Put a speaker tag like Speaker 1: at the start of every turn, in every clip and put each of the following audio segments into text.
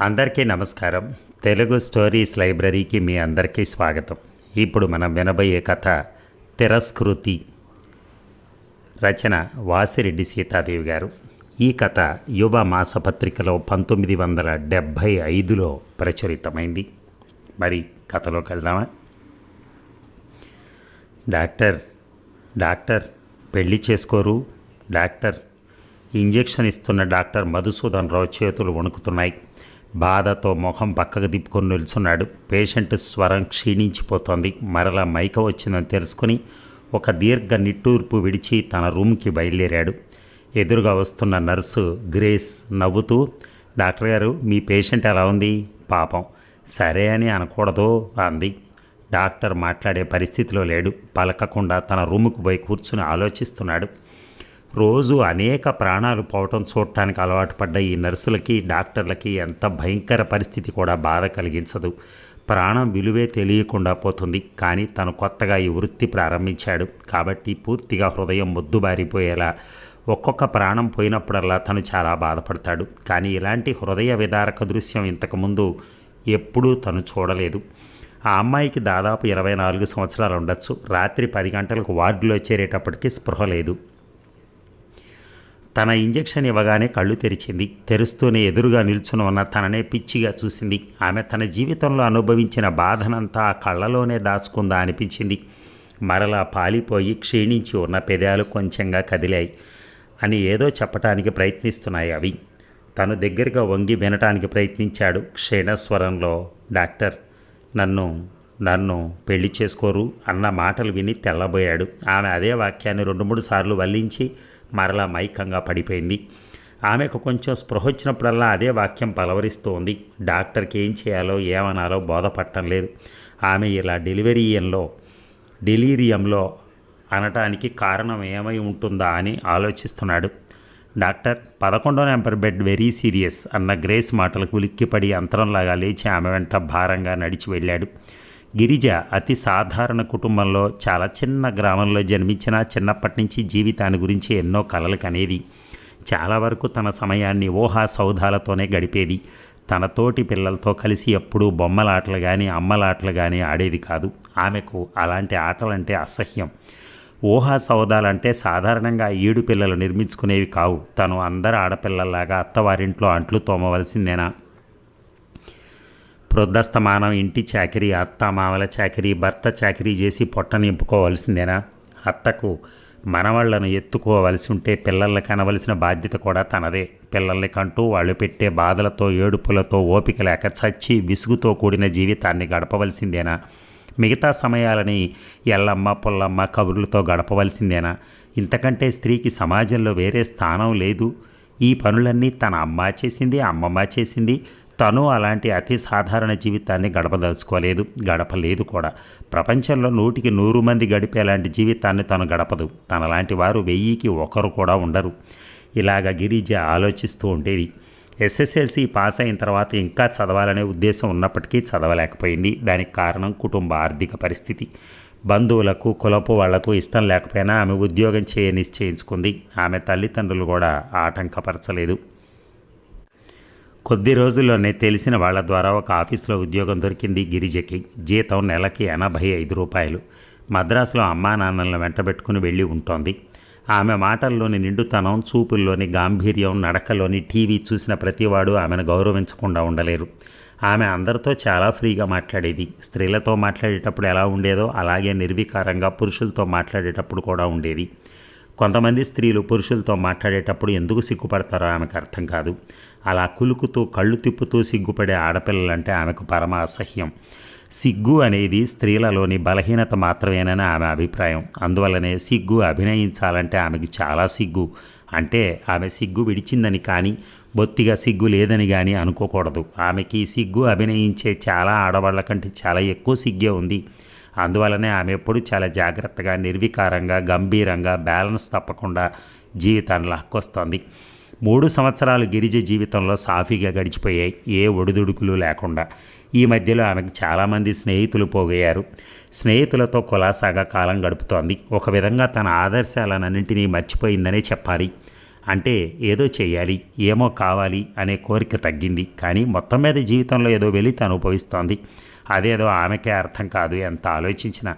Speaker 1: అందరికీ నమస్కారం. తెలుగు స్టోరీస్ లైబ్రరీకి మీ అందరికీ స్వాగతం. ఇప్పుడు మనం వినబోయే కథ తిరస్కృతి. రచన వాసిరెడ్డి సీతాదేవి గారు. ఈ కథ యువ మాసపత్రికలో పంతొమ్మిది వందల డెబ్భై ఐదులో ప్రచురితమైంది. మరి కథలోకి వెళ్దామా? డాక్టర్ డాక్టర్ పెళ్ళి చేసుకోరు. డాక్టర్ ఇంజెక్షన్ ఇస్తున్న డాక్టర్ మధుసూదన్ రావు చేతులు వణుకుతున్నాయి. బాధతో ముఖం పక్కకు తిప్పుకొని నిల్చున్నాడు. పేషెంట్ స్వరం క్షీణించిపోతోంది. మరలా మైక వచ్చిందని తెలుసుకుని ఒక దీర్ఘ నిట్టూర్పు విడిచి తన రూమ్కి బయలుదేరాడు. ఎదురుగా వస్తున్న నర్సు గ్రేస్ నవ్వుతూ డాక్టర్ గారు మీ పేషెంట్ ఎలా ఉంది? పాపం. సరే అని అనకూడదు అంది. డాక్టర్ మాట్లాడే పరిస్థితిలో లేడు. పలకకుండా తన రూముకు పోయి కూర్చుని ఆలోచిస్తున్నాడు. రోజు అనేక ప్రాణాలు పోవటం చూడటానికి అలవాటు పడ్డ ఈ నర్సులకి డాక్టర్లకి ఎంత భయంకర పరిస్థితి కూడా బాధ కలిగించదు. ప్రాణం విలువే తెలియకుండా పోతుంది. కానీ తను కొత్తగా ఈ వృత్తి ప్రారంభించాడు. కాబట్టి పూర్తిగా హృదయం మొద్దుబారిపోయేలా ఒక్కొక్క ప్రాణం పోయినప్పుడల్లా తను చాలా బాధపడతాడు. కానీ ఇలాంటి హృదయ విదారక దృశ్యం ఇంతకుముందు ఎప్పుడూ తను చూడలేదు. ఆ అమ్మాయికి దాదాపు ఇరవై నాలుగు సంవత్సరాలు ఉండొచ్చు. రాత్రి పది గంటలకు వార్డులో చేరేటప్పటికి స్పృహ లేదు. తన ఇంజెక్షన్ ఇవ్వగానే కళ్ళు తెరిచింది. తెరుస్తూనే ఎదురుగా నిల్చుని ఉన్న తననే పిచ్చిగా చూసింది. ఆమె తన జీవితంలో అనుభవించిన బాధనంతా ఆ కళ్ళలోనే దాచుకుందా అనిపించింది. మరలా పాలిపోయి క్షీణించి ఉన్న పెదాలు కొంచెంగా కదిలాయి. అని ఏదో చెప్పటానికి ప్రయత్నిస్తున్నాయి అవి. తను దగ్గరగా వంగి వినటానికి ప్రయత్నించాడు క్షీణస్వరంలో. డాక్టర్ నన్ను నన్ను పెళ్ళి చేసుకోరు అన్న మాటలు విని తెల్లబోయాడు. ఆమె అదే వాక్యాన్ని రెండు మూడు సార్లు వల్లించి మరలా మైకంగా పడిపోయింది. ఆమెకు కొంచెం స్పృహ వచ్చినప్పుడల్లా అదే వాక్యం పలవరిస్తూ ఉంది. డాక్టర్కి ఏం చేయాలో ఏమనాలో బోధపట్టం లేదు. ఆమె ఇలా డెలివరీయంలో డెలీరియంలో అనటానికి కారణం ఏమై ఉంటుందా అని ఆలోచిస్తున్నాడు. డాక్టర్ పదకొండో నెంబర్ బెడ్ వెరీ సీరియస్ అన్న గ్రేస్ మాటలకు ఉలిక్కిపడి అంతరంలాగా లేచి ఆమె వెంట భారంగా నడిచి వెళ్ళాడు. గిరిజ అతి సాధారణ కుటుంబంలో చాలా చిన్న గ్రామంలో జన్మించిన చిన్నప్పటి నుంచి జీవితాన్ని గురించి ఎన్నో కలలు కనేది చాలా వరకు తన సమయాన్ని ఊహా సౌధాలతోనే గడిపేది. తన తోటి పిల్లలతో కలిసి ఎప్పుడూ బొమ్మలాటలు కానీ అమ్మలాటలు కానీ ఆడేది కాదు. ఆమెకు అలాంటి ఆటలంటే అసహ్యం. ఊహా సౌదాలంటే సాధారణంగా ఈడు పిల్లలు నిర్మించుకునేవి కావు. తను అందరు ఆడపిల్లల్లాగా అత్తవారింట్లో అంట్లు తోమవలసిందేనా? వృద్ధస్తమానం ఇంటి చాకరీ అత్త మామల చాకరీ భర్త చాకరీ చేసి పొట్ట నింపుకోవలసిందేనా? అత్తకు మనవాళ్ళను ఎత్తుకోవలసి ఉంటే పిల్లల్ని కనవలసిన బాధ్యత కూడా తనదే. పిల్లల్ని కంటూ వాళ్ళు పెట్టే బాధలతో ఏడుపులతో ఓపిక లేక చచ్చి విసుగుతో కూడిన జీవితాన్ని గడపవలసిందేనా? మిగతా సమయాలని ఎల్లమ్మ పుల్లమ్మ కబుర్లతో గడపవలసిందేనా? ఇంతకంటే స్త్రీకి సమాజంలో వేరే స్థానం లేదు. ఈ పనులన్నీ తన అమ్మ చేసింది అమ్మమ్మ చేసింది. తను అలాంటి అతి సాధారణ జీవితాన్ని గడపదలుచుకోలేదు గడపలేదు కూడా. ప్రపంచంలో నూటికి నూరు మంది గడిపేలాంటి జీవితాన్ని తను గడపదు. తనలాంటి వారు వెయ్యికి ఒకరు కూడా ఉండరు. ఇలాగ గిరిజ ఆలోచిస్తూ ఉండేది. ఎస్ఎస్ఎల్సి పాస్ అయిన తర్వాత ఇంకా చదవాలనే ఉద్దేశం ఉన్నప్పటికీ చదవలేకపోయింది. దానికి కారణం కుటుంబ ఆర్థిక పరిస్థితి. బంధువులకు కులపు వాళ్ళకు ఇష్టం లేకపోయినా ఆమె ఉద్యోగం చేయ నిశ్చయించుకుంది. ఆమె తల్లిదండ్రులు కూడా ఆటంకపరచలేదు. కొద్ది రోజుల్లోనే తెలిసిన వాళ్ళ ద్వారా ఒక ఆఫీస్లో ఉద్యోగం దొరికింది గిరిజకి. జీతం నెలకి ఎనభై ఐదు రూపాయలు. మద్రాసులో అమ్మా నాన్నలను వెంటబెట్టుకుని వెళ్ళి ఉంటోంది. ఆమె మాటల్లోని నిండుతనం చూపుల్లోని గాంభీర్యం నడకలోని టీవీ చూసిన ప్రతివాడు ఆమెను గౌరవించకుండా ఉండలేరు. ఆమె అందరితో చాలా ఫ్రీగా మాట్లాడేది. స్త్రీలతో మాట్లాడేటప్పుడు ఎలా ఉండేదో అలాగే నిర్వికారంగా పురుషులతో మాట్లాడేటప్పుడు కూడా ఉండేది. కొంతమంది స్త్రీలు పురుషులతో మాట్లాడేటప్పుడు ఎందుకు సిగ్గుపడతారో ఆమెకు అర్థం కాదు. అలా కులుకుతూ కళ్ళు తిప్పుతూ సిగ్గుపడే ఆడపిల్లలంటే ఆమెకు పరమ అసహ్యం. సిగ్గు అనేది స్త్రీలలోని బలహీనత మాత్రమేనని ఆమె అభిప్రాయం. అందువల్లనే సిగ్గు అభినయించాలంటే ఆమెకి చాలా సిగ్గు. అంటే ఆమె సిగ్గు విడిచిందని కానీ బొత్తిగా సిగ్గు లేదని కానీ అనుకోకూడదు. ఆమెకి సిగ్గు అభినయించే చాలా ఆడవాళ్ళ కంటే చాలా ఎక్కువ సిగ్గే ఉంది. అందువలనే ఆమె ఎప్పుడు చాలా జాగ్రత్తగా నిర్వికారంగా గంభీరంగా బ్యాలెన్స్ తప్పకుండా జీవితాన్ని లాక్కొస్తోంది మూడు సంవత్సరాలు గిరిజ జీవితంలో సాఫీగా గడిచిపోయాయి ఏ ఒడిదుడుకులు లేకుండా ఈ మధ్యలో ఆమెకు చాలామంది స్నేహితులు పోగయ్యారు. స్నేహితులతో కులాసాగా కాలం గడుపుతోంది. ఒక విధంగా తన ఆదర్శాలన్నింటినీ మర్చిపోయిందనే చెప్పాలి. అంటే ఏదో చేయాలి ఏమో కావాలి అనే కోరిక తగ్గింది. కానీ మొత్తం మీద జీవితంలో ఏదో వెళ్ళి తను అనుభవిస్తోంది. అదేదో ఆమెకే అర్థం కాదు ఎంత ఆలోచించినా.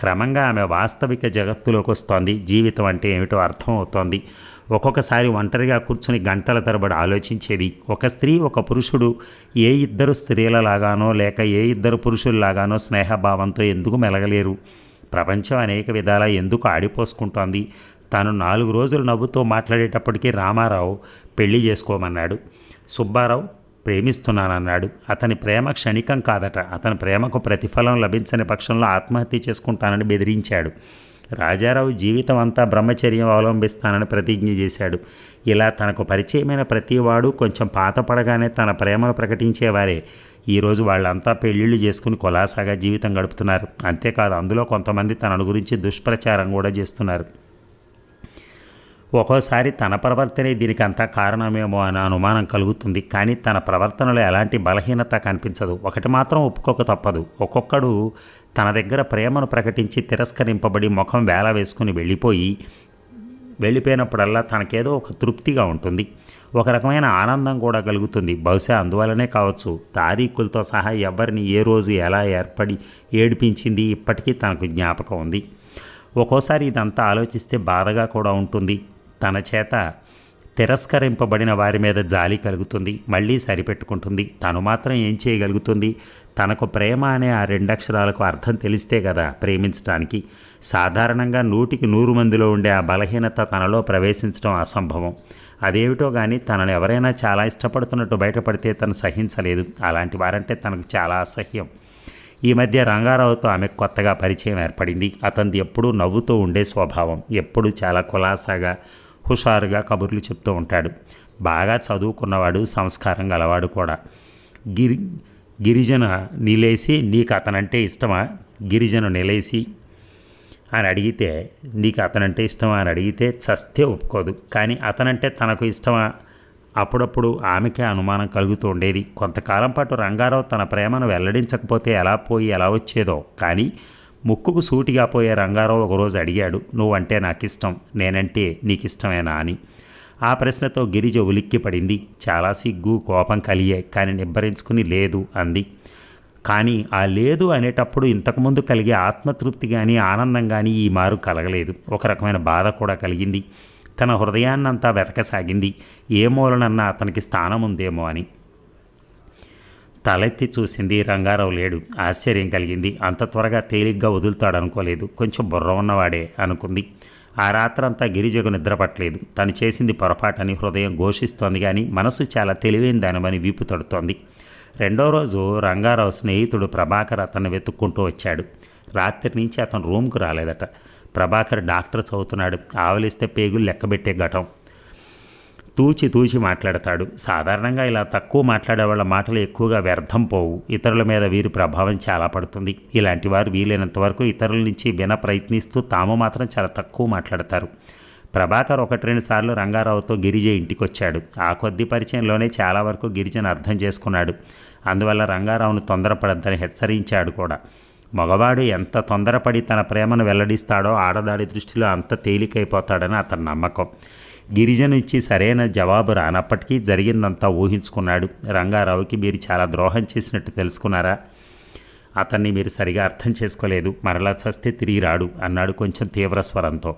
Speaker 1: క్రమంగా ఆమె వాస్తవిక జగత్తులోకి వస్తోంది. జీవితం అంటే ఏమిటో అర్థం అవుతోంది ఒక్కొక్కసారి ఒంటరిగా కూర్చుని గంటల తరబడి ఆలోచించేది. ఒక స్త్రీ ఒక పురుషుడు ఏ ఇద్దరు స్త్రీలలాగానో లేక ఏ ఇద్దరు పురుషుల్లాగానో స్నేహభావంతో ఎందుకు మెలగలేరు? ప్రపంచం అనేక విధాల ఎందుకు ఆడిపోసుకుంటోంది? తాను నాలుగు రోజులు నవ్వుతో మాట్లాడేటప్పటికీ రామారావు పెళ్ళి చేసుకోమన్నాడు. సుబ్బారావు ప్రేమిస్తున్నానన్నాడు. అతని ప్రేమ క్షణికం కాదట. అతని ప్రేమకు ప్రతిఫలం లభించని పక్షంలో ఆత్మహత్య చేసుకుంటానని బెదిరించాడు. రాజారావు జీవితం అంతా బ్రహ్మచర్యం అవలంబిస్తానని ప్రతిజ్ఞ చేశాడు. ఇలా తనకు పరిచయమైన ప్రతివాడు కొంచెం పాత పడగానే తన ప్రేమను ప్రకటించేవారే. ఈరోజు వాళ్ళంతా పెళ్ళిళ్ళు చేసుకుని కులాసాగా జీవితం గడుపుతున్నారు. అంతేకాదు అందులో కొంతమంది తనను గురించి దుష్ప్రచారం కూడా చేస్తున్నారు. ఒక్కోసారి తన ప్రవర్తనే దీనికి అంతా కారణమేమో అనే అనుమానం కలుగుతుంది. కానీ తన ప్రవర్తనలో ఎలాంటి బలహీనత కనిపించదు. ఒకటి మాత్రం ఒప్పుకోక తప్పదు. ఒక్కొక్కడు తన దగ్గర ప్రేమను ప్రకటించి తిరస్కరింపబడి ముఖం వేల వేసుకుని వెళ్ళిపోయి వెళ్ళిపోయినప్పుడల్లా తనకేదో ఒక తృప్తిగా ఉంటుంది. ఒక రకమైన ఆనందం కూడా కలుగుతుంది. బహుశా అందువల్లనే కావచ్చు. తారీఖులతో సహా ఎవరిని ఏ రోజు ఎలా ఏర్పడి ఏడిపించింది ఇప్పటికీ తనకు జ్ఞాపకం ఉంది. ఒక్కోసారి ఇదంతా ఆలోచిస్తే బాధగా కూడా ఉంటుంది. తన చేత తిరస్కరింపబడిన వారి మీద జాలి కలుగుతుంది మళ్ళీ సరిపెట్టుకుంటుంది. తను మాత్రం ఏం చేయగలుగుతుంది? తనకు ప్రేమ అనే ఆ రెండక్షరాలకు అర్థం తెలిస్తే కదా ప్రేమించడానికి సాధారణంగా నూటికి నూరు మందిలో ఉండే ఆ బలహీనత తనలో ప్రవేశించడం అసంభవం. అదేమిటో కానీ తనను ఎవరైనా చాలా ఇష్టపడుతున్నట్టు బయటపడితే తను సహించలేదు. అలాంటి వారంటే తనకు చాలా అసహ్యం. ఈ మధ్య రంగారావుతో ఆమె కొత్తగా పరిచయం ఏర్పడింది. అతనిది ఎప్పుడూ నవ్వుతూ ఉండే స్వభావం ఎప్పుడూ చాలా కులాసాగా హుషారుగా కబుర్లు చెప్తూ ఉంటాడు. బాగా చదువుకున్నవాడు సంస్కారం గలవాడు కూడా. గిరి గిరిజన నిలేసి నీకు అతనంటే ఇష్టమా? గిరిజను నిలేసి అని అడిగితే నీకు అతనంటే ఇష్టమా? అని అడిగితే చస్తే ఒప్పుకోదు. కానీ అతనంటే తనకు ఇష్టమా? అప్పుడప్పుడు ఆమెకే అనుమానం కలుగుతూ ఉండేది. కొంతకాలం పాటు రంగారావు తన ప్రేమను వెల్లడించకపోతే ఎలా పోయి ఎలా వచ్చేదో. కానీ ముక్కుకు సూటిగా పోయే రంగారావు ఒకరోజు అడిగాడు నువ్వంటే నాకు ఇష్టం నేనంటే నీకిష్టమేనా? అని. ఆ ప్రశ్నతో గిరిజ ఉలిక్కి పడింది చాలా సిగ్గు కోపం కలిగే కానీ నిబ్బరించుకుని లేదు అంది. కానీ ఆ లేదు అనేటప్పుడు ఇంతకుముందు కలిగే ఆత్మతృప్తి కానీ ఆనందం కానీ ఈ మారు కలగలేదు. ఒక రకమైన బాధ కూడా కలిగింది. తన హృదయాన్నంతా వెతకసాగింది. ఏ మూలనన్నా అతనికి స్థానం ఉందేమో అని. తలెత్తి చూసింది రంగారావు లేడు. ఆశ్చర్యం కలిగింది. అంత త్వరగా తేలిగ్గా వదులుతాడు అనుకోలేదు కొంచెం బుర్ర ఉన్నవాడే అనుకుంది. ఆ రాత్రంతా గిరిజకు నిద్రపట్టలేదు తను చేసింది పొరపాటని హృదయం ఘోషిస్తోంది కానీ మనసు చాలా తెలివైన దానమని వీపు తడుతోంది. రెండో రోజు రంగారావు స్నేహితుడు ప్రభాకర్ అతన్ని వెతుక్కుంటూ వచ్చాడు. రాత్రి నుంచి అతను రూమ్కు రాలేదట. ప్రభాకర్ డాక్టర్ చదువుతున్నాడు. ఆవలిస్తే పేగులు లెక్కబెట్టే ఘటం. తూచి తూచి మాట్లాడతాడు. సాధారణంగా ఇలా తక్కువ మాట్లాడే వాళ్ళ మాటలు ఎక్కువగా వ్యర్థం పోవు. ఇతరుల మీద వీరి ప్రభావం చాలా పడుతుంది. ఇలాంటి వారు వీలైనంత వరకు ఇతరుల నుంచి విన ప్రయత్నిస్తూ తాము మాత్రం చాలా తక్కువ మాట్లాడతారు. ప్రభాకర్ ఒకటి రెండు సార్లు రంగారావుతో గిరిజ ఇంటికొచ్చాడు. ఆ కొద్ది పరిచయంలోనే చాలా వరకు గిరిజను అర్థం చేసుకున్నాడు. అందువల్ల రంగారావును తొందరపడద్దని హెచ్చరించాడు కూడా. మగవాడు ఎంత తొందరపడి తన ప్రేమను వెల్లడిస్తాడో ఆడదాడి దృష్టిలో అంత తేలికైపోతాడని అతని నమ్మకం. గిరిజను ఇచ్చి సరైన జవాబు రానప్పటికీ జరిగిందంతా ఊహించుకున్నాడు. రంగారావుకి మీరు చాలా ద్రోహం చేసినట్టు తెలుసుకున్నారా? అతన్ని మీరు సరిగా అర్థం చేసుకోలేదు. మరలా చస్తే తిరిగి రాడు అన్నాడు కొంచెం తీవ్ర స్వరంతో.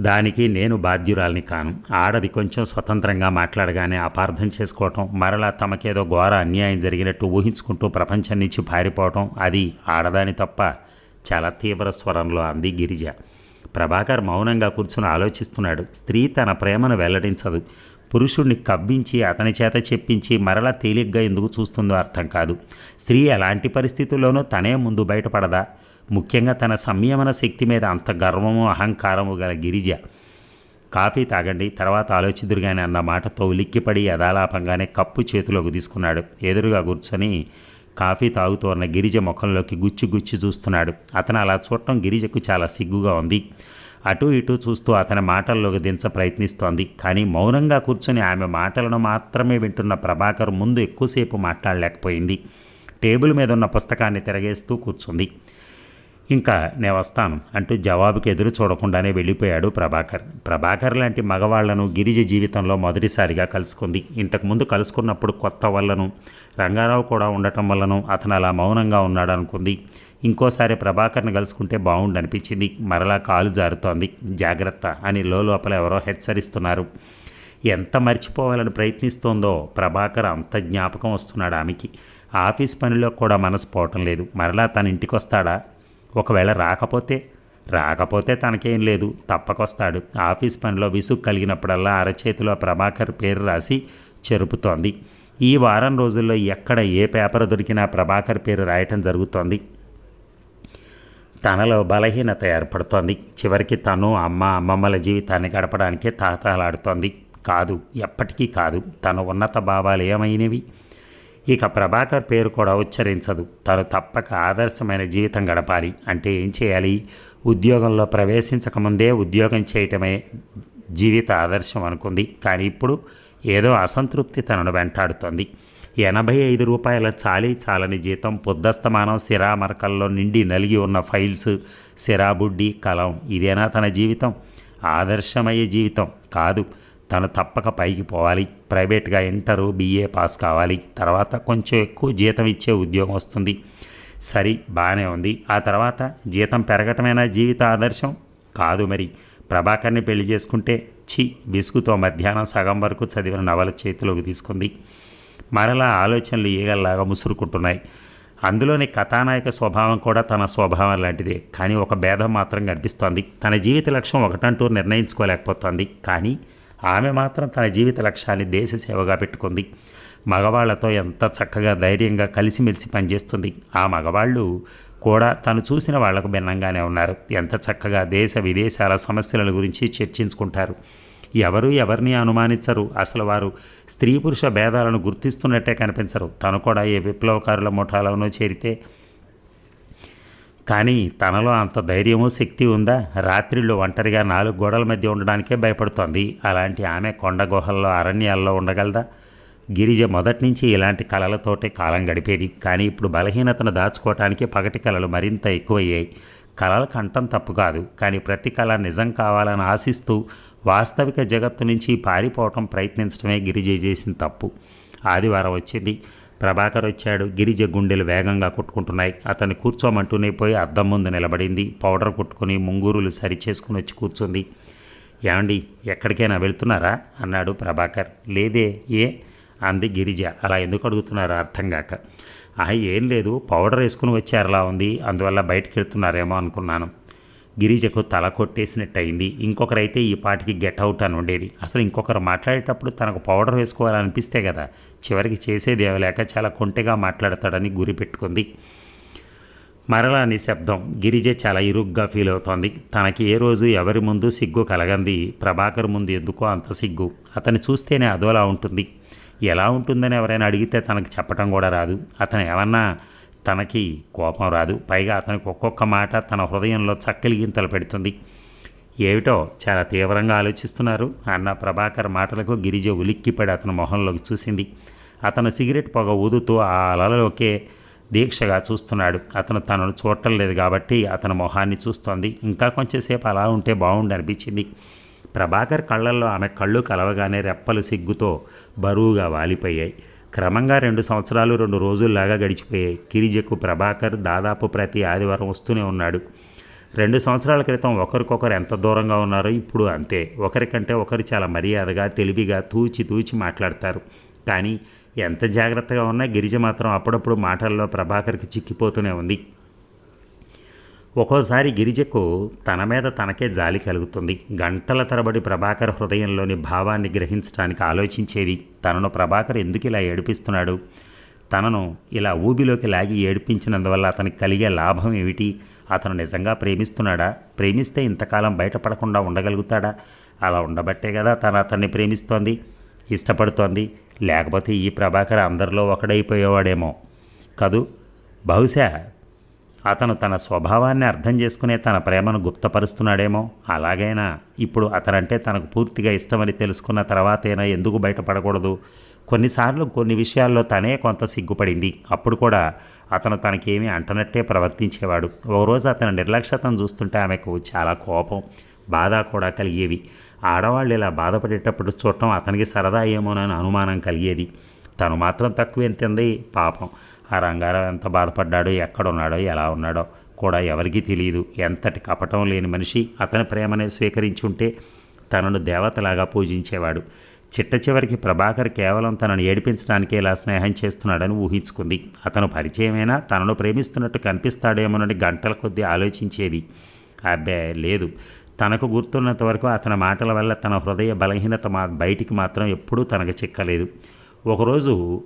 Speaker 1: దానికి నేను బాధ్యురాల్ని కాను. ఆడది కొంచెం స్వతంత్రంగా మాట్లాడగానే అపార్థం చేసుకోవటం మరలా తమకేదో ఘోర అన్యాయం జరిగినట్టు ఊహించుకుంటూ ప్రపంచం నుంచి పారిపోవటం అది ఆడదాని తప్ప చాలా తీవ్ర స్వరంలో అంది గిరిజ. ప్రభాకర్ మౌనంగా కూర్చుని ఆలోచిస్తున్నాడు. స్త్రీ తన ప్రేమను వెల్లడించదు. పురుషుణ్ణి కవ్వించి అతని చేత చెప్పించి మరలా తేలిగ్గా ఎందుకు చూస్తుందో అర్థం కాదు. స్త్రీ ఎలాంటి పరిస్థితుల్లోనూ తనే ముందు బయటపడదా? ముఖ్యంగా తన సంయమన శక్తి మీద అంత గర్వము అహంకారము గల గిరిజ. కాఫీ తాగండి తర్వాత ఆలోచిదురుగానే అన్న మాటతో ఉలిక్కిపడి యథాలాపంగానే కప్పు చేతిలోకి తీసుకున్నాడు. ఎదురుగా కూర్చొని కాఫీ తాగుతూ ఉన్న గిరిజ ముఖంలోకి గుచ్చి గుచ్చి చూస్తున్నాడు. అతను అలా చూడటం గిరిజకు చాలా సిగ్గుగా ఉంది. అటు ఇటు చూస్తూ అతని మాటల్లోకి దించ ప్రయత్నిస్తోంది. కానీ మౌనంగా కూర్చొని ఆమె మాటలను మాత్రమే వింటున్న ప్రభాకర్ ముందు ఎక్కువసేపు మాట్లాడలేకపోయింది. టేబుల్ మీద ఉన్న పుస్తకాన్ని తిరగేస్తూ కూర్చుంది. ఇంకా నేను వస్తాను అంటూ జవాబుకి ఎదురు చూడకుండానే వెళ్ళిపోయాడు ప్రభాకర్. ప్రభాకర్ లాంటి మగవాళ్ళను గిరిజ జీవితంలో మొదటిసారిగా కలుసుకుంది. ఇంతకుముందు కలుసుకున్నప్పుడు కొత్త వల్లను రంగారావు కూడా ఉండటం వల్లను అతను అలా మౌనంగా ఉన్నాడనుకుంది. ఇంకోసారి ప్రభాకర్ని కలుసుకుంటే బాగుండనిపించింది మరలా కాలు జారుతోంది. జాగ్రత్త అని లోపల ఎవరో హెచ్చరిస్తున్నారు. ఎంత మర్చిపోవాలని ప్రయత్నిస్తోందో ప్రభాకర్ అంత జ్ఞాపకం వస్తున్నాడు ఆమెకి. ఆఫీస్ పనిలో కూడా మనసు పోవటం లేదు. మరలా తన ఇంటికి వస్తాడా ఒకవేళ రాకపోతే రాకపోతే తనకేం లేదు. తప్పకొస్తాడు. ఆఫీస్ పనిలో విసుగు కలిగినప్పుడల్లా అరచేతిలో ప్రభాకర్ పేరు రాసి చెరుపుతోంది. ఈ వారం రోజుల్లో ఎక్కడ ఏ పేపర్ దొరికినా ప్రభాకర్ పేరు రాయటం జరుగుతోంది. తనలో బలహీనత ఏర్పడుతోంది. చివరికి తను అమ్మ అమ్మమ్మల జీవితాన్ని గడపడానికే తాతాలాడుతోంది. కాదు ఎప్పటికీ కాదు. తన ఉన్నత భావాలు ఏమైనవి? ఇక ప్రభాకర్ పేరు కూడా ఉచ్చరించదు. తను తప్పక ఆదర్శమైన జీవితం గడపాలి. అంటే ఏం చేయాలి? ఉద్యోగంలో ప్రవేశించకముందే ఉద్యోగం చేయటమే జీవిత ఆదర్శం అనుకుంది. కానీ ఇప్పుడు ఏదో అసంతృప్తి తనను వెంటాడుతోంది. ఎనభై ఐదు రూపాయల చాలీ చాలని జీతం పొద్దస్తమానం సిరా మరకల్లో నిండి నలిగి ఉన్న ఫైల్స్ సిరా బుడ్డి కలం ఇదేనా తన జీవితం? ఆదర్శమయ్యే జీవితం కాదు. తను తప్పక పైకి పోవాలి. ప్రైవేట్గా ఇంటరు బీఏ పాస్ కావాలి. తర్వాత కొంచెం ఎక్కువ జీతం ఇచ్చే ఉద్యోగం వస్తుంది. సరి బాగానే ఉంది. ఆ తర్వాత జీతం పెరగటమేనా జీవిత ఆదర్శం? కాదు మరి. ప్రభాకర్ని పెళ్ళి చేసుకుంటే చి బిసుగుతో మధ్యాహ్నం సగం వరకు చదివిన నవల చేతిలోకి తీసుకుంది. మరలా ఆలోచనలు ఈగల్లాగా ముసురుకుంటున్నాయి. అందులోని కథానాయక స్వభావం కూడా తన స్వభావం లాంటిదే. కానీ ఒక భేదం మాత్రం కనిపిస్తోంది. తన జీవిత లక్ష్యం ఒకటంటూ నిర్ణయించుకోలేకపోతోంది. కానీ ఆమె మాత్రం తన జీవిత లక్ష్యాన్ని దేశ సేవగా పెట్టుకుంది. మగవాళ్ళతో ఎంత చక్కగా ధైర్యంగా కలిసిమెలిసి పనిచేస్తుంది. ఆ మగవాళ్ళు కూడా తను చూసిన వాళ్ళకు భిన్నంగానే ఉన్నారు. ఎంత చక్కగా దేశ విదేశాల సమస్యల గురించి చర్చించుకుంటారు. ఎవరు ఎవరిని అనుమానించరు. అసలు వారు స్త్రీ పురుష భేదాలను గుర్తిస్తున్నట్టే కనిపించరు. తను కూడా ఏ విప్లవకారుల ముఠాలోనో చేరితే కానీ తనలో అంత ధైర్యము శక్తి ఉందా? రాత్రిళ్ళు ఒంటరిగా నాలుగు గోడల మధ్య ఉండడానికే భయపడుతోంది. అలాంటి ఆమె కొండ గుహల్లో అరణ్యాల్లో ఉండగలదా? గిరిజ మొదటి నుంచి ఇలాంటి కళలతోటే కాలం గడిపేది. కానీ ఇప్పుడు బలహీనతను దాచుకోవటానికి పగటి కళలు మరింత ఎక్కువయ్యాయి. కళల కంఠం తప్పు కాదు. కానీ ప్రతి కళ నిజం కావాలని ఆశిస్తూ వాస్తవిక జగత్తు నుంచి పారిపోవటం ప్రయత్నించడమే గిరిజ చేసిన తప్పు. ఆదివారం వచ్చింది. ప్రభాకర్ వచ్చాడు. గిరిజ గుండెలు వేగంగా కొట్టుకుంటున్నాయి. అతన్ని కూర్చోమంటూనే పోయి అద్దం ముందు నిలబడింది. పౌడర్ కొట్టుకుని ముంగూరులు సరిచేసుకుని వచ్చి కూర్చుంది. ఏమండి ఎక్కడికైనా వెళ్తున్నారా? అన్నాడు ప్రభాకర్. లేదే ఏ? అంది గిరిజ. అలా ఎందుకు అడుగుతున్నారో అర్థం కాక. ఆ ఏం లేదు. పౌడర్ వేసుకుని వచ్చారలా ఉంది. అందువల్ల బయటకెళ్తున్నారేమో అనుకున్నాను. గిరిజకు తల కొట్టేసినట్టు అయింది ఇంకొకరైతే ఈ పాటికి గెట్ అవుట్ అని ఉండేది. అసలు ఇంకొకరు మాట్లాడేటప్పుడు తనకు పౌడర్ వేసుకోవాలనిపిస్తే కదా చివరికి చేసేది లేక చాలా కొంటెగా మాట్లాడతాడని గురి పెట్టుకుంది. మరలా నిశ్శబ్దం గిరిజ చాలా ఇరుగ్గా ఫీల్ అవుతోంది. తనకి ఏ రోజు ఎవరి ముందు సిగ్గు కలగంది ప్రభాకర్ ముందు ఎందుకో అంత సిగ్గు. అతన్ని చూస్తేనే అదోలా ఉంటుంది. ఎలా ఉంటుందని ఎవరైనా అడిగితే తనకు చెప్పడం కూడా రాదు. అతను ఏమన్నా తనకి కోపం రాదు. పైగా అతనికి ఒక్కొక్క మాట తన హృదయంలో చక్కలిగింతలు పెడుతుంది. ఏమిటో చాలా తీవ్రంగా ఆలోచిస్తున్నారు. అన్న ప్రభాకర్ మాటలకు గిరిజ ఉలిక్కిపడి అతని మొహంలోకి చూసింది. అతను సిగరెట్ పొగ ఊదుతూ ఆ అలలోకే దీక్షగా చూస్తున్నాడు. అతను తనను చూడటం లేదు కాబట్టి అతని మొహాన్ని చూస్తోంది. ఇంకా కొంచెంసేపు అలా ఉంటే బాగుండు అనిపించింది. ప్రభాకర్ కళ్ళల్లో ఆమె కళ్ళు కలవగానే రెప్పలు సిగ్గుతో బరువుగా వాలిపోయాయి. క్రమంగా రెండు సంవత్సరాలు రెండు రోజుల్లాగా గడిచిపోయాయి. గిరిజకు ప్రభాకర్ దాదాపు ప్రతి ఆదివారం వస్తూనే ఉన్నాడు. రెండు సంవత్సరాల క్రితం ఒకరికొకరు ఎంత దూరంగా ఉన్నారో ఇప్పుడు అంతే. ఒకరికంటే ఒకరు చాలా మర్యాదగా తెలివిగా తూచి తూచి మాట్లాడతారు. కానీ ఎంత జాగ్రత్తగా ఉన్నా గిరిజ మాత్రం అప్పుడప్పుడు మాటల్లో ప్రభాకర్కి చిక్కిపోతూనే ఉంది. ఒక్కోసారి గిరిజకు తన మీద తనకే జాలి కలుగుతుంది. గంటల తరబడి ప్రభాకర్ హృదయంలోని భావాన్ని గ్రహించడానికి ఆలోచించేది తనను ప్రభాకర్ ఎందుకు ఇలా ఏడిపిస్తున్నాడు? తనను ఇలా ఊబిలోకి లాగి ఏడిపించినందువల్ల అతనికి కలిగే లాభం ఏమిటి? అతను నిజంగా ప్రేమిస్తున్నాడా? ప్రేమిస్తే ఇంతకాలం బయటపడకుండా ఉండగలుగుతాడా? అలా ఉండబట్టే కదా తను అతన్ని ప్రేమిస్తోంది ఇష్టపడుతోంది. లేకపోతే ఈ ప్రభాకర్ అందరిలో ఒకడైపోయేవాడేమో. కదూ? బహుశా అతను తన స్వభావాన్ని అర్థం చేసుకునే తన ప్రేమను గుప్తపరుస్తున్నాడేమో. అలాగైనా ఇప్పుడు అతనంటే తనకు పూర్తిగా ఇష్టమని తెలుసుకున్న తర్వాతైనా ఎందుకు బయటపడకూడదు? కొన్నిసార్లు కొన్ని విషయాల్లో తనే కొంత సిగ్గుపడింది. అప్పుడు కూడా అతను తనకేమీ అంటనట్టే ప్రవర్తించేవాడు. ఒకరోజు అతని నిర్లక్ష్యతను చూస్తుంటే ఆమెకు చాలా కోపం బాధ కూడా కలిగేవి. ఆడవాళ్ళు ఇలా బాధపడేటప్పుడు చూడటం అతనికి సరదా ఏమోనని అనుమానం కలిగేది. తను మాత్రం తక్కువ ఎంతింది పాపం. ఆ రంగారావు ఎంత బాధపడ్డాడో ఎక్కడున్నాడో ఎలా ఉన్నాడో కూడా ఎవరికీ తెలియదు ఎంతటి కపటం లేని మనిషి అతని ప్రేమనే స్వీకరించుంటే తనను దేవతలాగా పూజించేవాడు. చిట్ట చివరికి ప్రభాకర్ కేవలం తనను ఏడిపించడానికే ఇలా స్నేహం చేస్తున్నాడని ఊహించుకుంది. అతను పరిచయమైనా తనను ప్రేమిస్తున్నట్టు కనిపిస్తాడేమోనని గంటల కొద్దీ ఆలోచించేది. అబ్బే లేదు. తనకు గుర్తున్నంత వరకు అతని మాటల వల్ల తన హృదయ బలహీనత మా బయటికి మాత్రం ఎప్పుడూ తనకు చిక్కలేదు. ఒకరోజు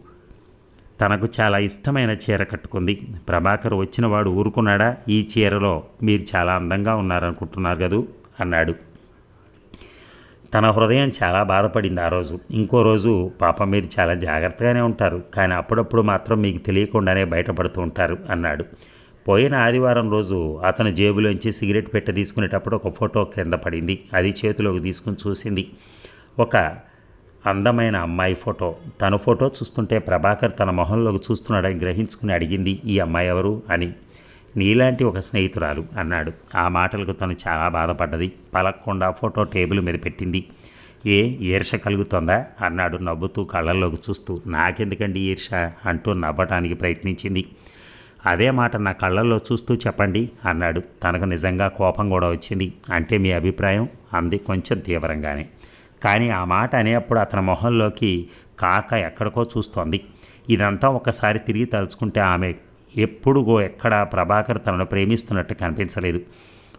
Speaker 1: తనకు చాలా ఇష్టమైన చీర కట్టుకుంది. ప్రభాకర్ వచ్చినవాడు ఊరుకున్నాడా? ఈ చీరలో మీరు చాలా అందంగా ఉన్నారనుకుంటున్నారు కదూ? అన్నాడు. తన హృదయం చాలా బాధపడింది ఆ రోజు. ఇంకో రోజు పాప మీరు చాలా జాగ్రత్తగానే ఉంటారు. కానీ అప్పుడప్పుడు మాత్రం మీకు తెలియకుండానే బయటపడుతూ ఉంటారు అన్నాడు. పోయిన ఆదివారం రోజు అతను జేబులోంచి సిగరెట్ పెట్ట తీసుకునేటప్పుడు ఒక ఫోటో కింద పడింది. అది చేతిలోకి తీసుకుని చూసింది. ఒక అందమైన అమ్మాయి ఫోటో. తన ఫోటో చూస్తుంటే ప్రభాకర్ తన మొహంలోకి చూస్తున్నాడని గ్రహించుకుని అడిగింది ఈ అమ్మాయి ఎవరు? అని. నీలాంటి ఒక స్నేహితురాలు అన్నాడు. ఆ మాటలకు తను చాలా బాధపడ్డది. పలక్కుండా ఫోటో టేబుల్ మీద పెట్టింది. ఏ ఈర్ష కలుగుతోందా? అన్నాడు నవ్వుతూ కళ్ళల్లోకి చూస్తూ. నాకెందుకండి ఈర్ష? అంటూ నవ్వటానికి ప్రయత్నించింది. అదే మాట నా కళ్ళల్లో చూస్తూ చెప్పండి అన్నాడు. తనకు నిజంగా కోపం కూడా వచ్చింది. అంటే మీ అభిప్రాయం? అంది కొంచెం తీవ్రంగానే. కానీ ఆ మాట అనేప్పుడు అతని మొహంలోకి కాక ఎక్కడికో చూస్తోంది. ఇదంతా ఒకసారి తిరిగి తలుచుకుంటే ఆమె ఎప్పుడుగో ఎక్కడ ప్రభాకర్ తనను ప్రేమిస్తున్నట్టు కనిపించలేదు.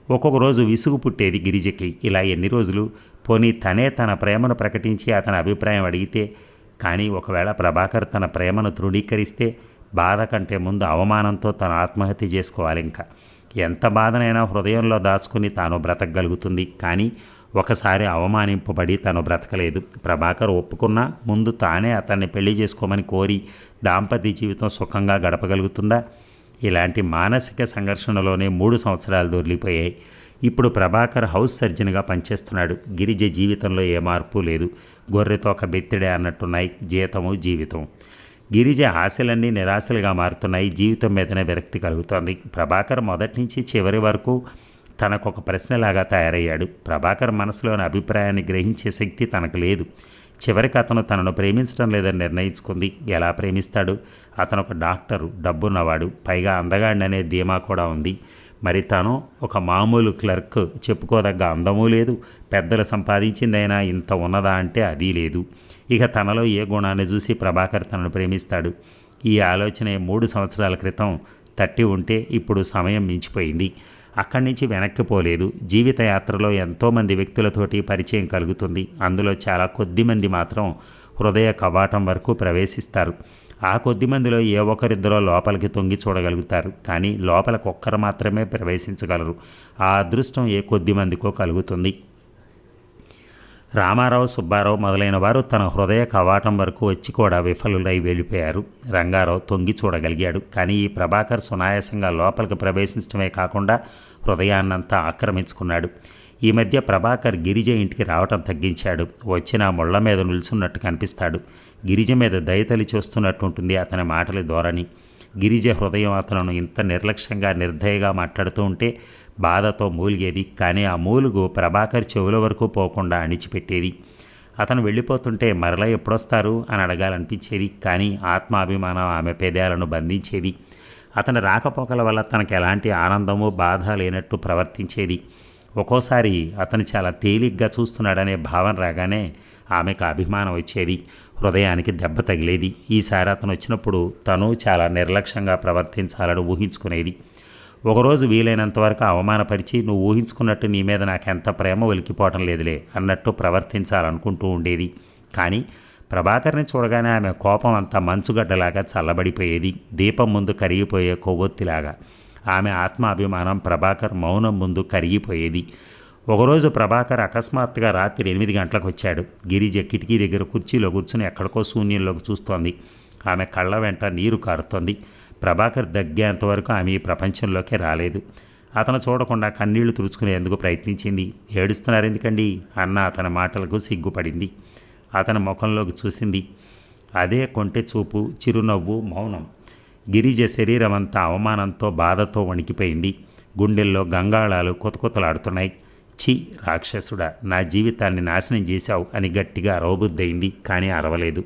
Speaker 1: ఒక్కొక్క రోజు విసుగు పుట్టేది గిరిజకి. ఇలా ఎన్ని రోజులు? పోనీ తనే తన ప్రేమను ప్రకటించి అతని అభిప్రాయం అడిగితే కానీ ఒకవేళ ప్రభాకర్ తన ప్రేమను తృణీకరిస్తే బాధ కంటే ముందు అవమానంతో తను ఆత్మహత్య చేసుకోవాలి ఇంకా. ఎంత బాధనైనా హృదయంలో దాచుకుని తాను బ్రతకగలుగుతుంది. కానీ ఒకసారి అవమానింపబడి తను బ్రతకలేదు. ప్రభాకర్ ఒప్పుకున్నా ముందు తానే అతన్ని పెళ్ళి చేసుకోమని కోరి దాంపత్య జీవితం సుఖంగా గడపగలుగుతుందా? ఇలాంటి మానసిక సంఘర్షణలోనే మూడు సంవత్సరాలు దొరికిపోయాయి. ఇప్పుడు ప్రభాకర్ హౌస్ సర్జన్గా పనిచేస్తున్నాడు. గిరిజ జీవితంలో ఏ మార్పు లేదు. గొర్రెతో ఒక బెత్తిడే అన్నట్టున్నాయి జీతము జీవితం. గిరిజ ఆశలన్నీ నిరాశలుగా మారుతున్నాయి. జీవితం మీదనే విరక్తి కలుగుతోంది. ప్రభాకర్ మొదటి నుంచి చివరి వరకు తనకొక ప్రశ్నలాగా తయారయ్యాడు. ప్రభాకర్ మనసులోని అభిప్రాయాన్ని గ్రహించే శక్తి తనకు లేదు. చివరికి అతను తనను ప్రేమించడం లేదని నిర్ణయించుకుంది. ఎలా ప్రేమిస్తాడు? అతను ఒక డాక్టరు డబ్బున్నవాడు పైగా అందగాడిననే ధీమా కూడా ఉంది. మరి తను ఒక మామూలు క్లర్క్ చెప్పుకోదగ్గ అందమూ లేదు. పెద్దలు సంపాదించిందైనా ఇంత ఉన్నదా అంటే అది లేదు. ఇక తనలో ఏ గుణాన్ని చూసి ప్రభాకర్ తనను ప్రేమిస్తాడు? ఈ ఆలోచన మూడు సంవత్సరాల క్రితం తట్టి ఉంటే ఇప్పుడు సమయం మించిపోయింది. అక్కడి నుంచి వెనక్కి పోలేదు. జీవితయాత్రలో ఎంతోమంది వ్యక్తులతోటి పరిచయం కలుగుతుంది. అందులో చాలా కొద్ది మంది మాత్రం హృదయ కవాటం వరకు ప్రవేశిస్తారు. ఆ కొద్ది మందిలో ఏ ఒక్కరిద్దరో లోపలికి తొంగి చూడగలుగుతారు. కానీ లోపలికి ఒక్కరు మాత్రమే ప్రవేశించగలరు. ఆ అదృష్టం ఏ కొద్ది మందికో కలుగుతుంది. రామారావు సుబ్బారావు మొదలైన వారు తన హృదయ కవాటం వరకు వచ్చి కూడా విఫలులై వెళ్ళిపోయారు. రంగారావు తొంగి చూడగలిగాడు. కానీ ఈ ప్రభాకర్ సునాయాసంగా లోపలికి ప్రవేశించడమే కాకుండా హృదయాన్నంతా ఆక్రమించుకున్నాడు. ఈ మధ్య ప్రభాకర్ గిరిజ ఇంటికి రావటం తగ్గించాడు. వచ్చిన ముళ్ళ మీద నిల్చున్నట్టు కనిపిస్తాడు. గిరిజ మీద దయతలి చూస్తున్నట్టు ఉంటుంది అతని మాటల ధోరణి. గిరిజ హృదయం అతను ఇంత నిర్లక్ష్యంగా నిర్దయగా మాట్లాడుతూ ఉంటే బాధతో మూలిగేది. కానీ ఆ మూలుగు ప్రభాకర్ చెవుల వరకు పోకుండా అణిచిపెట్టేది. అతను వెళ్ళిపోతుంటే మరలా ఎప్పుడొస్తారు అని అడగాలనిపించేది. కానీ ఆత్మాభిమానం ఆమె పెదాలను బంధించేది. అతని రాకపోకల వల్ల తనకు ఎలాంటి ఆనందమో బాధ లేనట్టు ప్రవర్తించేది. ఒక్కోసారి అతను చాలా తేలిగ్గా చూస్తున్నాడనే భావన రాగానే ఆమెకు అభిమానం వచ్చేది. హృదయానికి దెబ్బ తగిలేది. ఈసారి అతను వచ్చినప్పుడు తను చాలా నిర్లక్ష్యంగా ప్రవర్తించాలని ఊహించుకునేది. ఒకరోజు వీలైనంత వరకు అవమానపరిచి నువ్వు ఊహించుకున్నట్టు నీ మీద నాకెంత ప్రేమ ఒలికిపోవటం లేదులే అన్నట్టు ప్రవర్తించాలనుకుంటూ ఉండేది. కానీ ప్రభాకర్ని చూడగానే ఆమె కోపం అంతా మంచుగడ్డలాగా చల్లబడిపోయేది. దీపం ముందు కరిగిపోయే కొవ్వొత్తిలాగా. ఆమె ఆత్మాభిమానం ప్రభాకర్ మౌనం ముందు కరిగిపోయేది. ఒకరోజు ప్రభాకర్ అకస్మాత్తుగా రాత్రి ఎనిమిది గంటలకు వచ్చాడు. గిరిజ కిటికీ దగ్గర కుర్చీలో కూర్చుని ఎక్కడికో శూన్యంలోకి చూస్తోంది. ఆమె కళ్ళ వెంట నీరు కారుతోంది. ప్రభాకర్ దగ్గేంతవరకు ఆమె ఈ ప్రపంచంలోకి రాలేదు. అతను చూడకుండా కన్నీళ్ళు తుడుచుకునేందుకు ప్రయత్నించింది. ఏడుస్తున్నారు ఎందుకండి? అన్న అతని మాటలకు సిగ్గుపడింది. అతని ముఖంలోకి చూసింది. అదే కొంటె చూపు చిరునవ్వు మౌనం. గిరిజ శరీరం అంతా అవమానంతో బాధతో వణికిపోయింది. గుండెల్లో గంగాళాలు కొతకొతలాడుతున్నాయి. ఛీ రాక్షసుడా నా జీవితాన్ని నాశనం చేశావు అని గట్టిగా అరవబుద్దయింది కానీ అరవలేదు.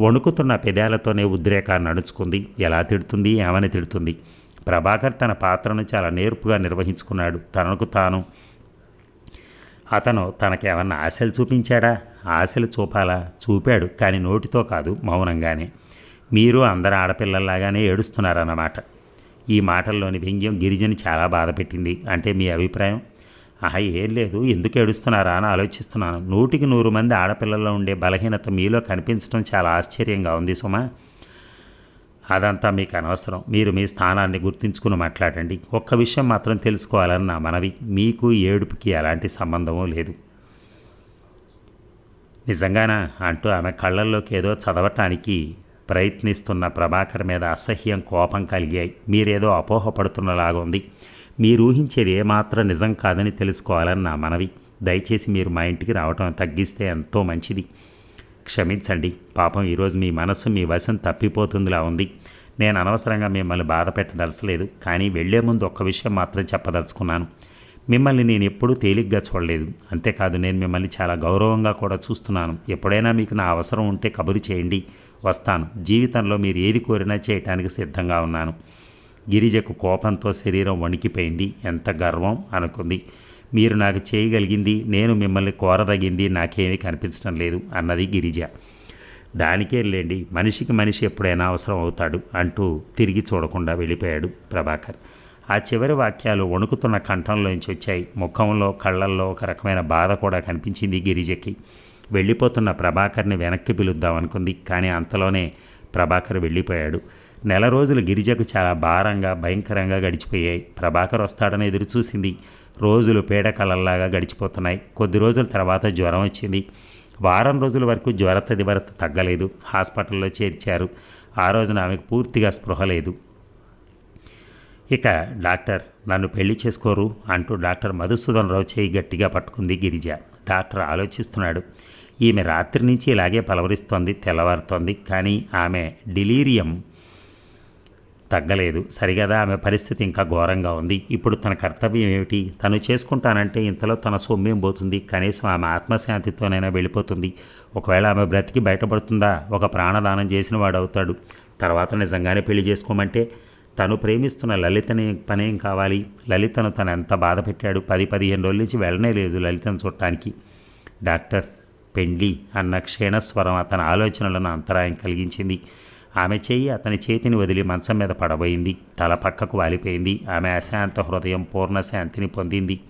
Speaker 1: వణుకుతున్న పెదాలతోనే ఉద్రేకాన్ని నడుచుకుంది. ఎలా తిడుతుంది? ఏమని తిడుతుంది? ప్రభాకర్ తన పాత్రను చాలా నేర్పుగా నిర్వహించుకున్నాడు. తనకు తాను అతను తనకేమన్నా ఆశలు చూపించాడా? ఆశలు చూపాలా? చూపాడు కానీ నోటితో కాదు మౌనంగానే. మీరు అందరు ఆడపిల్లల్లాగానే ఏడుస్తున్నారన్నమాట. ఈ మాటల్లోని వ్యంగ్యం గిరిజని చాలా బాధపెట్టింది. అంటే మీ అభిప్రాయం? ఆహా ఏం లేదు. ఎందుకు ఏడుస్తున్నారా అని ఆలోచిస్తున్నాను. నూటికి నూరు మంది ఆడపిల్లల్లో ఉండే బలహీనత మీలో కనిపించడం చాలా ఆశ్చర్యంగా ఉంది సుమా. అదంతా మీకు అనవసరం. మీరు మీ స్థానాన్ని గుర్తుంచుకుని మాట్లాడండి. ఒక్క విషయం మాత్రం తెలుసుకోవాలని నా మనవి. మీకు ఏడుపుకి ఎలాంటి సంబంధమూ లేదు. నిజంగానా? అంటూ ఆమె కళ్ళల్లోకి ఏదో చదవటానికి ప్రయత్నిస్తున్న ప్రభాకర్ మీద అసహ్యం కోపం కలిగాయి. మీరేదో అపోహపడుతున్నలాగా ఉంది మీరు ఊహించేది ఏమాత్రం నిజం కాదని తెలుసుకోవాలని నా మనవి. దయచేసి మీరు మా ఇంటికి రావటం తగ్గిస్తే ఎంతో మంచిది. క్షమించండి పాపం ఈరోజు మీ మనసు మీ వశం తప్పిపోతుందిలా ఉంది. నేను అనవసరంగా మిమ్మల్ని బాధ పెట్టదలసలేదు కానీ వెళ్ళే ముందు ఒక్క విషయం మాత్రం చెప్పదలుచుకున్నాను. మిమ్మల్ని నేను ఎప్పుడూ తేలిగ్గా చూడలేదు. అంతేకాదు నేను మిమ్మల్ని చాలా గౌరవంగా కూడా చూస్తున్నాను. ఎప్పుడైనా మీకు నా అవసరం ఉంటే కబురు చేయండి వస్తాను. జీవితంలో మీరు ఏది కోరినా చేయటానికి సిద్ధంగా ఉన్నాను. గిరిజకు కోపంతో శరీరం వణికిపోయింది. ఎంత గర్వం అనుకుంది. మీరు నాకు చేయగలిగింది నేను మిమ్మల్ని కోరదగింది నాకేమీ కనిపించడం లేదు అన్నది గిరిజ. దానికే లేండి మనిషికి మనిషి ఎప్పుడైనా అవసరం అవుతాడు అంటూ తిరిగి చూడకుండా వెళ్ళిపోయాడు ప్రభాకర్. ఆ చివరి వాక్యాలు వణుకుతున్న కంఠంలోంచి వచ్చాయి. ముఖంలో కళ్ళల్లో ఒక రకమైన బాధ కూడా కనిపించింది గిరిజకి. వెళ్ళిపోతున్న ప్రభాకర్ని వెనక్కి పిలుద్దామనుకుంది కానీ అంతలోనే ప్రభాకర్ వెళ్ళిపోయాడు. నెల రోజులు గిరిజకు చాలా భారంగా భయంకరంగా గడిచిపోయాయి. ప్రభాకర్ వస్తాడని ఎదురుచూసింది. రోజులు పీడకలల్లాగా గడిచిపోతున్నాయి. కొద్ది రోజుల తర్వాత జ్వరం వచ్చింది. వారం రోజుల వరకు జ్వర దివరత తగ్గలేదు. హాస్పిటల్లో చేర్చారు. ఆ రోజున ఆమెకు పూర్తిగా స్పృహ లేదు. ఇక డాక్టర్ నన్ను పెళ్ళి చేసుకోరు అంటూ డాక్టర్ మధుసూదన్ రావు చేయి గట్టిగా పట్టుకుంది గిరిజ. డాక్టర్ ఆలోచిస్తున్నాడు. ఈమె రాత్రి నుంచి ఇలాగే పలవరిస్తోంది తెల్లవారుతోంది. కానీ ఆమె డిలీరియం తగ్గలేదు. సరిగదా ఆమె పరిస్థితి ఇంకా ఘోరంగా ఉంది. ఇప్పుడు తన కర్తవ్యం ఏమిటి? తను చేసుకుంటానంటే ఇంతలో తన సొమ్మేం పోతుంది. కనీసం ఆమె ఆత్మశాంతితోనైనా వెళ్ళిపోతుంది. ఒకవేళ ఆమె బ్రతికి బయటపడుతుందా? ఒక ప్రాణదానం చేసిన వాడు అవుతాడు. తర్వాత నిజంగానే పెళ్ళి చేసుకోమంటే తను ప్రేమిస్తున్న లలితని పనేం కావాలి? లలితను తను ఎంత బాధ పెట్టాడు? పది పదిహేను రోజుల నుంచి వెళ్ళనే లేదు లలితను చూడటానికి. డాక్టర్ పెండ్లి అన్న క్షీణస్వరం అతని ఆలోచనలను అంతరాయం కలిగించింది. ఆమె చెయ్యి అతని చేతిని వదిలి మంచం మీద పడబోయింది. తల పక్కకు వాలిపోయింది. ఆమె అశాంత హృదయం పూర్ణశాంతిని పొందింది.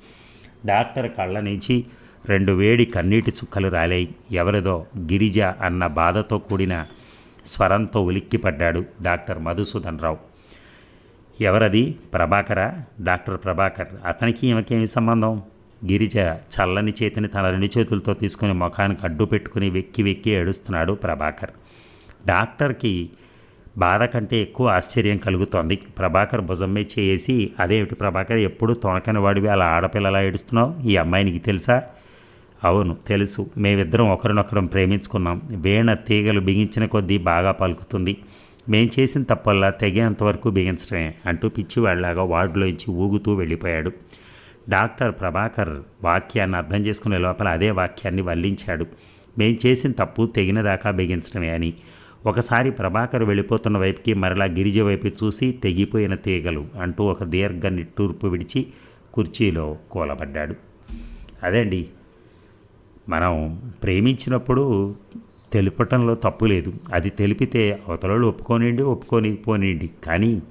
Speaker 1: డాక్టర్ కళ్ళ నుంచి రెండు వేడి కన్నీటి చుక్కలు రాలాయి. ఎవరిదో గిరిజ అన్న బాధతో కూడిన స్వరంతో ఉలిక్కిపడ్డాడు డాక్టర్ మధుసూదన్ రావు. ఎవరది? ప్రభాకరా? డాక్టర్ ప్రభాకర్ అతనికి ఈమెకేమి సంబంధం? గిరిజ చల్లని చేతిని తన రెండు చేతులతో తీసుకుని ముఖానికి అడ్డు పెట్టుకుని వెక్కి వెక్కి ఏడుస్తున్నాడు ప్రభాకర్. డాక్టర్కి బాధ కంటే ఎక్కువ ఆశ్చర్యం కలుగుతోంది. ప్రభాకర్ భుజమ్మే చేసి అదేమిటి ప్రభాకర్ ఎప్పుడు తొణకని వాడివి? అలా ఆడపిల్లలా ఏడుస్తున్నావు? ఈ అమ్మాయినికి తెలుసా? అవును తెలుసు. మేమిద్దరం ఒకరినొకరం ప్రేమించుకున్నాం. వీణ తీగలు బిగించిన కొద్దీ బాగా పలుకుతుంది. మేం చేసిన తప్పల్లా తెగేంతవరకు బిగించడమే అంటూ పిచ్చివాళ్ళాగా వార్డులోంచి ఊగుతూ వెళ్ళిపోయాడు. డాక్టర్ ప్రభాకర్ వాక్యాన్ని అర్థం చేసుకునే లోపల అదే వాక్యాన్ని వల్లించాడు. మేం చేసిన తప్పు తెగినదాకా బిగించడమే అని ఒకసారి ప్రభాకర్ వెళ్ళిపోతున్న వైపుకి మరలా గిరిజ వైపు చూసి తెగిపోయిన తీగలు అంటూ ఒక దీర్ఘ నిట్టూర్పు విడిచి కుర్చీలో కూలబడ్డాడు. అదండి మనం ప్రేమించినప్పుడు తెలుపటంలో తప్పు లేదు. అది తెలిపితే అవతలలో ఒప్పుకోనిండి ఒప్పుకొని పోనిండి కానీ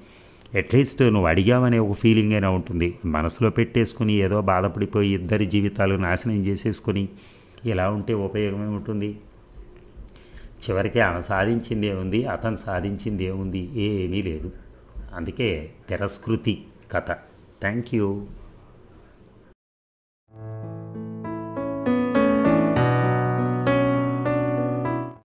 Speaker 1: అట్లీస్ట్ నువ్వు అడిగావనే ఒక ఫీలింగ్ అయినా ఉంటుంది. మనసులో పెట్టేసుకుని ఏదో బాధపడిపోయి ఇద్దరి జీవితాలు నాశనం చేసేసుకొని ఇలా ఉంటే ఉపయోగమే ఉంటుంది చివరికి ఆమె సాధించింది ఏముంది అతను సాధించింది ఏముంది ఏమీ లేదు. అందుకే తిరస్కృతి కథ. Thank you.